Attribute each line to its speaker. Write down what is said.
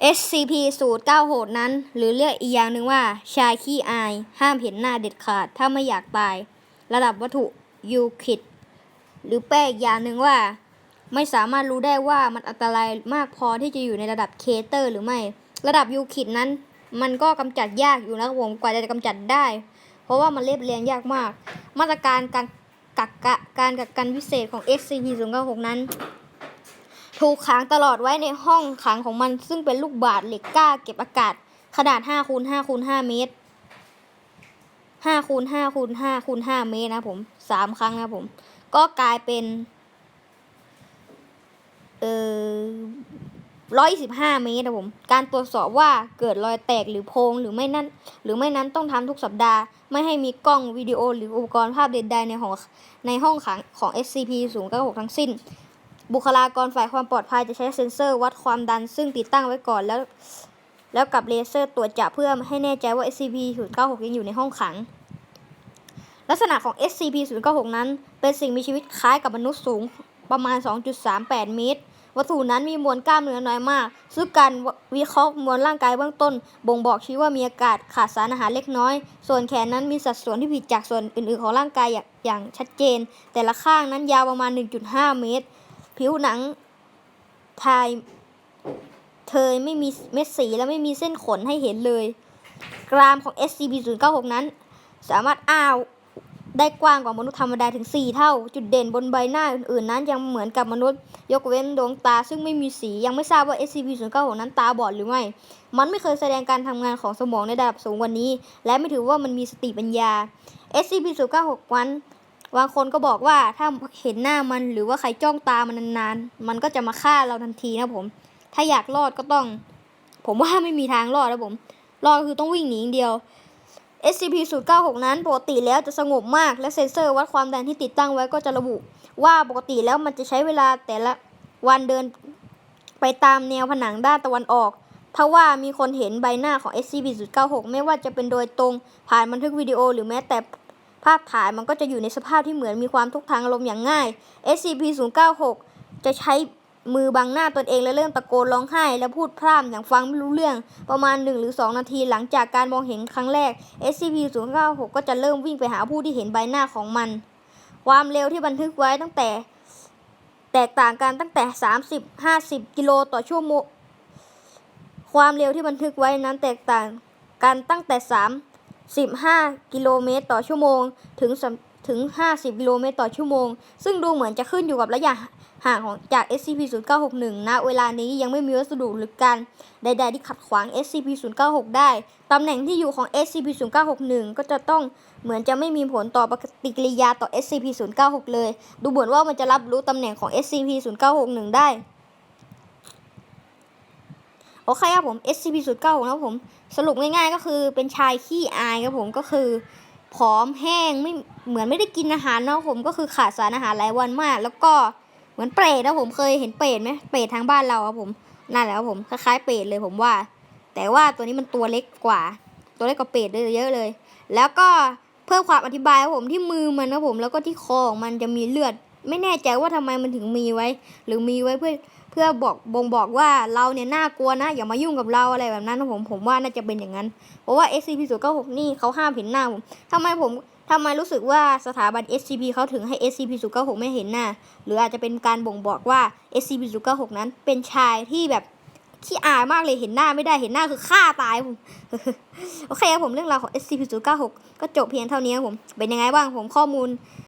Speaker 1: SCP 0 9 6 นั้น หรือเรียกอีกอย่างหนึ่งว่า ชายขี้อาย ห้ามเห็นหน้าเด็ดขาด ถ้าไม่อยากตาย ระดับวัตถุยูคิด หรือแปลอีกอย่างหนึ่งว่า ไม่สามารถรู้ได้ว่ามันอันตรายมากพอที่จะอยู่ในระดับเคเตอร์หรือไม่ ระดับยูคิดนั้น มันก็กำจัดยากอยู่นะครับผมกว่าจะกำจัดได้ เพราะว่ามันเรียบเรียงยากมาก มาตรการการกักกะการกักกันพิเศษของ SCP 0 9 6 นั้น ถูกขังตลอดไว้ในห้องขังของมัน ซึ่งเป็นลูกบาศก์เหล็กกล้าเก็บอากาศ ขนาด5คูณ5คูณ5เมตร5คูณ5คูณ5คูณ5เมตรนะผมสามครั้งนะผม ก็กลายเป็น เอ่อ125เมตรนะผม การตรวจสอบว่าเกิดรอยแตกหรือโพงหรือไม่นั้นหรือไม่นั้นต้องทำทุกสัปดาห์ ไม่ให้มีกล้องวิดีโอหรืออุปกรณ์ภาพใดๆในห้องในห้องขังของ SCP 0 9 6ทั้งสิ้น บุคลากรฝ่ายความปลอดภัยจะใช้เซ็นเซอร์วัดความดันซึ่งติดตั้งไว้ก่อนแล้ว แล้วกับเลเซอร์ตรวจจับเพื่อให้แน่ใจว่า SCP 0 9 6 ยังอยู่ในห้องขัง ลักษณะของ SCP 0 9 6 นั้น เป็นสิ่งมีชีวิตคล้ายกับมนุษย์สูงประมาณ 2.38 เมตร วัตถุนั้นมีมวลกล้ามเนื้อน้อยมาก ซึ่งการวิเคราะห์มวลร่างกายเบื้องต้น บ่งบอกชี้ว่ามีอากาศขาดสารอาหารเล็กน้อย ส่วนแขนนั้นมีสัดส่วนที่ผิดจากส่วนอื่นๆของร่างกายอย่างางชัดเจน แต่ละข้างนั้นยาวประมาณ 1.5 เมตร ผิวหนังทายเทยไม่มีเม็ดสีและไม่มีเส้นขนให้เห็นเลย กรามของ SCP-096 นั้น สามารถอ้าวได้กว้างกว่ามนุษย์ธรรมดาถึง 4 เท่า จุดเด่นบนใบหน้าอื่นๆ นั้นยังเหมือนกับมนุษย์ ยกเว้นดวงตาซึ่งไม่มีสียังไม่ทราบว่า SCP-096 นั้นตาบอดหรือไม่ มันไม่เคยแสดงการทำงานของสมองในระดับสูงกว่านี้ และไม่ถือว่ามันมีสติปัญญา SCP-096 นั้น บางคนก็บอกว่าถ้าเห็นหน้ามันหรือว่าใครจ้องตามันนานๆ มันก็จะมาฆ่าเราทันทีนะผม ถ้าอยากรอดก็ต้อง ผมว่าไม่มีทางรอดนะผม รอดคือต้องวิ่งหนีอย่างเดียว SCP-096 นั้นปกติแล้วจะสงบมาก และเซ็นเซอร์วัดความดันที่ติดตั้งไว้ก็จะระบุ ว่าปกติแล้วมันจะใช้เวลาแต่ละวันเดินไปตามแนวผนังด้านตะวันออกถ้าว่ามีคนเห็นใบหน้าของ SCP-096 ไม่ว่าจะเป็นโดยตรงผ่านบันทึกวิดีโอหรือแม้แต่ ภาพถ่ายมันก็จะอยู่ในสภาพที่เหมือนมีความทุกข์ทางอารมณ์อย่างง่าย SCP-096 จะใช้มือบังหน้าตนเองและเริ่มตะโกนร้องไห้ และพูดพร่ำอย่างฟังไม่รู้เรื่องประมาณ 1 หรือ 2 นาทีหลังจากการมองเห็นครั้งแรก SCP-096 ก็จะเริ่มวิ่งไปหาผู้ที่เห็นใบหน้าของมัน ความเร็วที่บันทึกไว้ตั้งแต่ แตกต่างกันตั้งแต่ 30-50 กิโลต่อชั่วโมง ความเร็วที่บันทึกไว้นั้นแตกต่างกันตั้งแต่ 3 15 กิโลเมตรต่อชั่วโมง ถึงถึง 50 กิโลเมตรต่อชั่วโมง ซึ่งดูเหมือนจะขึ้นอยู่กับระยะห่างของจาก SCP-0961 ณ เวลานี้ยังไม่มีวัสดุหรือการใด ๆ ที่ขัดขวาง SCP-096 ได้ ตำแหน่งที่อยู่ของ SCP-0961 ก็จะต้องเหมือนจะไม่มีผลต่อปฏิกิริยาต่อ SCP-096 เลย ดูเหมือนว่ามันจะรับรู้ตำแหน่งของ SCP-0961 ได้ โอเคครับผม SCP-09 นะครับผม สรุปง่ายๆก็คือเป็นชายขี้อายครับผมก็คือผอมแห้งไม่เหมือนไม่ได้กินอาหารนะครับผมก็คือขาดสารอาหารหลายวันมาก แล้วก็เหมือนเปรตนะผมเคยเห็นเปรตไหมเปรตทางบ้านเราครับผมนั่นแหละครับผมคล้ายๆเปรตเลยผมว่า แต่ว่าตัวนี้มันตัวเล็กกว่า ตัวเล็กกว่าเปรตเยอะเลย แล้วก็เพิ่มความอธิบายครับผมที่มือมันนะผมแล้วก็ที่คอของมันจะมีเลือด ไม่แน่ใจว่าทำไมมันถึงมีไว้ หรือมีไว้เพื่อเพื่อบอกบ่งบอกว่าเราเนี่ยน่ากลัวนะ อย่ามายุ่งกับเราอะไรแบบนั้นนะผมผมว่าน่าจะเป็นอย่างนั้น เพราะว่า SCP 0 9 6นี่เขาห้ามเห็นหน้าผมทำไมผมทำไมรู้สึกว่าสถาบัน SCP เขาถึงให้ SCP 0 9 6ไม่เห็นหน้า หรืออาจจะเป็นการบ่งบอกว่า SCP 0 9 6นั้นเป็นชายที่แบบขี้อายมากเลยเห็นหน้าไม่ได้เห็นหน้าคือฆ่าตายผม โอเคครับผมเรื่องราวของ SCP 0 9 6ก็จบเพียงเท่านี้ครับผม เป็นยังไงบ้างผมข้อมูล